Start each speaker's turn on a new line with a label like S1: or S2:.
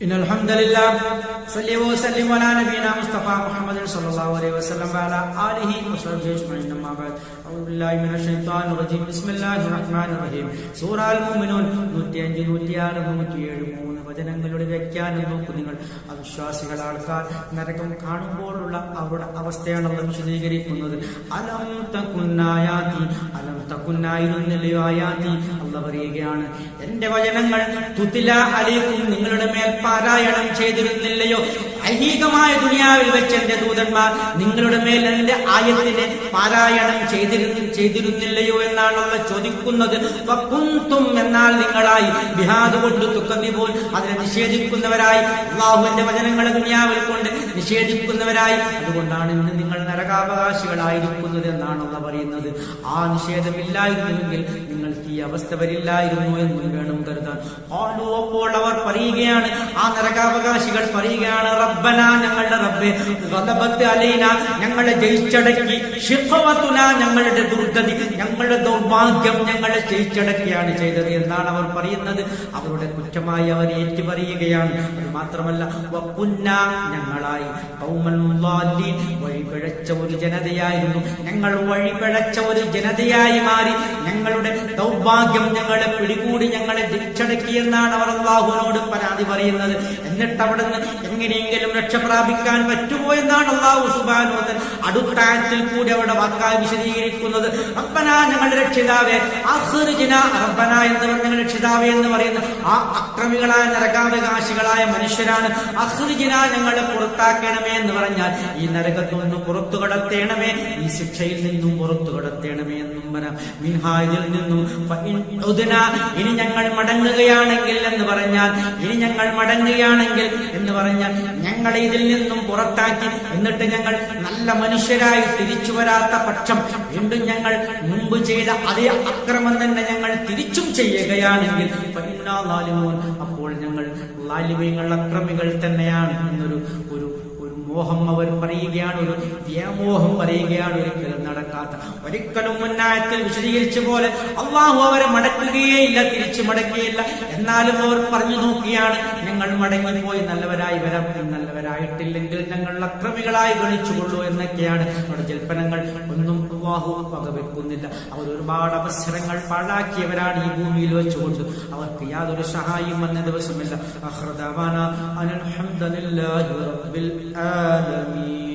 S1: إن الحمد لله صلى وسلم على نبينا مصطفى محمد صلى الله عليه وسلم وعلى آله وصحبه أجمعين أما بعد أعوذ بالله من الشيطان الرجيم بسم الله الرحمن الرحيم സൂറ അൽ മുഅ്മിനൂൻ 105 106 107 മൂന്ന് വചനങ്ങളുടെ വ്യാഖ്യാനം നോക്കൂ നിങ്ങൾ അവിശ്വാസികൾ ആൾക്കാർ നരകം കാണുമ്പോഴുള്ള അവരുടെ അവസ്ഥയാണ് അവർ വിശദീകരിക്കുന്നത് അലം തകുന്നായാതി അലം തകുന്നായിരുന്നില്ലയോ ആയാതി പറയുകയാണ്. എന്റെ വചനങ്ങൾ തുതില അലൈക്കും നിങ്ങളുടെ മേൽ പാരായണം ചെയ്തിരുന്നില്ലയോ? ഐഹികമായ ദുനിയാവിൽ വെച്ച് എന്റെ ദൂതന്മാർ നിങ്ങളുടെ മേൽ എന്റെ ആയത്തിനെ പാരായണം ചെയ്തിരുന്നു ചെയ്തിരുന്നില്ലയോ എന്നാണ് ചോദിക്കുന്നത്. പക്കുന്തും എന്നാൽ നിങ്ങളായി ബിഹാദ് കൊണ്ട് തുക്കന്നി പോൽ അതിനെ നിഷേധിക്കുന്നവരായി. അള്ളാഹുവിന്റെ വചനങ്ങളെ ദുനിയാവിൽ കൊണ്ട് നിഷേധിക്കുന്നവരായി. അതുകൊണ്ടാണ് ഇന്ന് നിങ്ങൾ നരകാവകാശികളായിരിക്കുന്നത് എന്നാണ് അള്ള പറയുന്നത്. ആ നിഷേധമില്ലായിരുന്നുവെങ്കിൽ നിങ്ങൾക്ക് ഈ അവസ്ഥ വരില്ലായിരുന്നു എന്ന് വേണം കരുതാൻ. ആലു അപ്പോൾ അവർ പറയുകയാണ് ആ നരകാവകാശികൾ പറയുകയാണ് റബ്ബന ഞങ്ങളുടെ റബ്ബെ അലൈന ഞങ്ങളെ ജയിച്ചടക്കി. ഷിഖവത്തുന ഞങ്ങളുടെ ദുർഗതി ഞങ്ങളുടെ ദൗർഭാഗ്യം ഞങ്ങളെ ജയിച്ചടക്കിയാണ് ചെയ്തത് എന്നാണ് അവർ പറയുന്നത്. അവരുടെ കുറ്റമായി അവർ ഏറ്റു പറയുകയാണ് അത് മാത്രമല്ല ഞങ്ങളായി വഴിപിഴച്ച ഒരു ജനതയായിരുന്നു. ഞങ്ങൾ വഴിപിഴച്ച ഒരു ജനതയായി മാറി. ഞങ്ങളുടെ ദൗർഭാഗ്യം ഞങ്ങളെ പിടികൂടി ഞങ്ങളെ തിരിച്ചടക്കി എന്നാണ് അവർ അള്ളാഹുവിനോട് പരാതി പറയുന്നത്. എന്നിട്ട് അവിടെ നിന്ന് എങ്ങനെയെങ്കിലും രക്ഷ പ്രാപിക്കാൻ പറ്റുമോ എന്നാണ് അള്ളാഹു സുബാനോദൻ അടുത്തായത്തിൽ കൂടി അവിടെ വാക്കായി വിശദീകരിക്കുന്നത്. അപ്പന ഞങ്ങളുടെ രക്ഷിതാവേ അഹ്റിജിന എന്ന് പറഞ്ഞ രക്ഷിതാവേ എന്ന് പറയുന്ന. ആ അക്രമികളായ നരകാവകാശികളായ മനുഷ്യരാണ്. അഹ്റിജിന ഞങ്ങളെ പുറത്താക്കണമേ എന്ന് പറഞ്ഞാൽ ഈ നരകത്തിൽ നിന്ന് പുറത്തു കടത്തേണമേ. ഈ ശിക്ഷയിൽ നിന്നും പുറത്തു കടത്തേണമേ എന്നും വരാം. മിൻഹായിൽ നിന്നും ഇനി ഞങ്ങൾ മടങ്ങുകയാണെങ്കിൽ എന്ന് പറഞ്ഞാൽ ഇനി ഞങ്ങൾ മടങ്ങുകയാണെങ്കിൽ എന്ന് പറഞ്ഞാൽ ഞങ്ങളെ ഇതിൽ നിന്നും പുറത്താക്കി എന്നിട്ട് ഞങ്ങൾ നല്ല മനുഷ്യരായി തിരിച്ചു വരാത്ത പക്ഷം വീണ്ടും ഞങ്ങൾ മുമ്പ് ചെയ്ത അതേ അക്രമം തന്നെ ഞങ്ങൾ തിരിച്ചും ചെയ്യുകയാണെങ്കിൽ. അപ്പോൾ ഞങ്ങൾ ലാലിമീങ്ങൾ അക്രമികൾ തന്നെയാണ് എന്നൊരു ഒരു ഒരു മോഹം അവർ പറയുകയാണ് ഒരു വ്യാമോഹം പറയുകയാണ് ഒരിക്കലും നടക്കാത്ത ഒരിക്കലും മുന്നായത്തിൽ വിശദീകരിച്ച പോലെ അള്ളാഹു അവരെ മടക്കുകയേയില്ല തിരിച്ചു മടക്കുകയില്ല എന്നാലും അവർ പറഞ്ഞു നോക്കിയാണ് ഞങ്ങൾ മടങ്ങിപ്പോയി നല്ലവരായി വരാം. നല്ലവരായിട്ടില്ലെങ്കിൽ ഞങ്ങൾ അക്രമികളായി ഗണിച്ചുകൊള്ളൂ എന്നൊക്കെയാണ് അവരുടെ ജൽപ്പനങ്ങൾ. ഒന്നും അള്ളാഹു വകവെക്കുന്നില്ല. അവർ ഒരുപാട് അവസരങ്ങൾ പാഴാക്കിയവരാണ് ഈ ഭൂമിയിൽ വെച്ചുകൊണ്ട്. അവർക്ക് യാതൊരു സഹായം വന്ന ദിവസമില്ല. അഹ്റദാവാന അനിൽ റബ്ബിൽ العالمين.